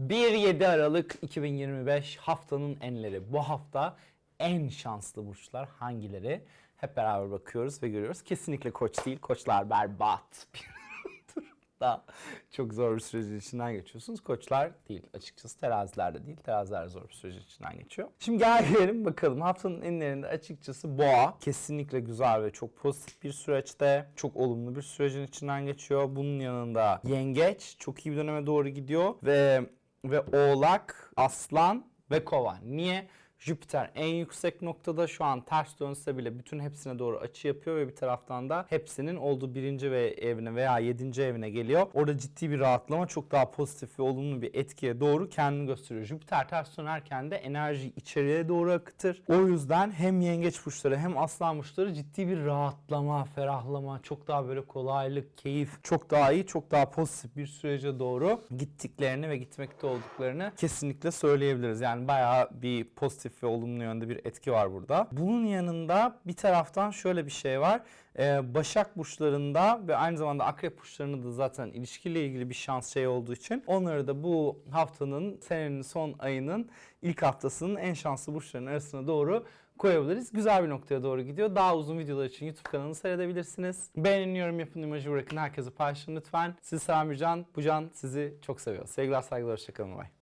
1-7 Aralık 2025 haftanın enleri. Bu hafta en şanslı burçlar hangileri? Hep beraber bakıyoruz ve görüyoruz. Kesinlikle koç değil. Koçlar berbat. Bir çok zor bir sürecin içinden geçiyorsunuz. Koçlar değil. Açıkçası teraziler de değil. Teraziler zor bir sürecin içinden geçiyor. Şimdi gel gelelim bakalım. Haftanın enlerinde açıkçası boğa kesinlikle güzel ve çok pozitif bir süreçte. Çok olumlu bir sürecin içinden geçiyor. Bunun yanında yengeç çok iyi bir döneme doğru gidiyor ve ve oğlak, aslan ve kova. Niye? Jüpiter en yüksek noktada şu an ters dönse bile bütün hepsine doğru açı yapıyor ve bir taraftan da hepsinin olduğu birinci ve evine veya yedinci evine geliyor. Orada ciddi bir rahatlama çok daha pozitif ve olumlu bir etkiye doğru kendini gösteriyor. Jüpiter ters dönerken de enerji içeriye doğru akıtır. O yüzden hem yengeç burçları hem aslan burçları ciddi bir rahatlama, ferahlama, çok daha böyle kolaylık, keyif, çok daha iyi, çok daha pozitif bir sürece doğru gittiklerini ve gitmekte olduklarını kesinlikle söyleyebiliriz. Yani bayağı bir pozitif ve olumlu yönde bir etki var burada. Bunun yanında bir taraftan şöyle bir şey var. Ee, Başak burçlarında ve aynı zamanda Akrep burçlarında da zaten ilişkiyle ilgili bir şans şey olduğu için onları da bu haftanın senenin son ayının ilk haftasının en şanslı burçların arasına doğru koyabiliriz. Güzel bir noktaya doğru gidiyor. Daha uzun videolar için YouTube kanalını seyredebilirsiniz. Beğenin, yorum yapın, imajı bırakın. Herkese paylaşın lütfen. Sizi seven can. Bu can sizi çok seviyor. Sevgiler, saygılar, hoşçakalın. Bye.